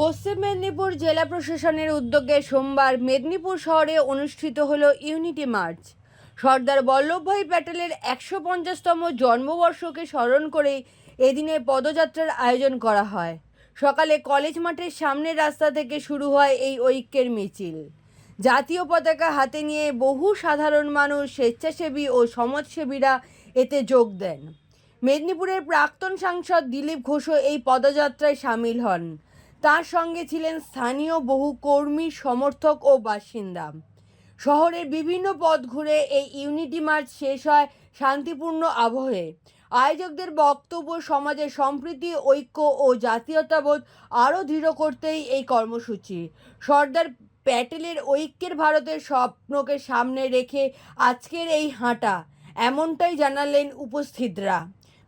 পশ্চিম মেদিনীপুর জেলা প্রশাসনের উদ্যোগে সোমবার মেদিনীপুর শহরে অনুষ্ঠিত হল ইউনিটি মার্চ। সর্দার বল্লভভাই প্যাটেলের একশো পঞ্চাশতম জন্মবর্ষকে স্মরণ করে এদিনে পদযাত্রার আয়োজন করা হয়। সকালে কলেজ মাঠের সামনের রাস্তা থেকে শুরু হয় এই ঐক্যের মিছিল। জাতীয় পতাকা হাতে নিয়ে বহু সাধারণ মানুষ স্বেচ্ছাসেবী ও সমাজসেবীরা এতে যোগ দেন। মেদিনীপুরের প্রাক্তন সাংসদ দিলীপ ঘোষও এই পদযাত্রায় সামিল হন। তার সঙ্গে ছিলেন স্থানীয় বহু কর্মী, সমর্থক ও বাসিন্দা। শহরের বিভিন্ন পথ ঘুরে এই ইউনিটি মার্চ শেষ হয় শান্তিপূর্ণ আবহে। আয়োজকদের বক্তব্য সমাজে সম্প্রীতি, ঐক্য ও জাতীয়তাবোধ আরও দৃঢ় করতেই এই কর্মসূচি। সর্দার প্যাটেলের ঐক্যের ভারতের স্বপ্নকে সামনে রেখে আজকের এই হাঁটা, এমনটাই জানালেন উপস্থিতরা।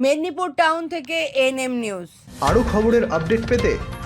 মেদিনীপুর টাউন থেকে এনএম নিউজ। আরও খবরের আপডেট পেতে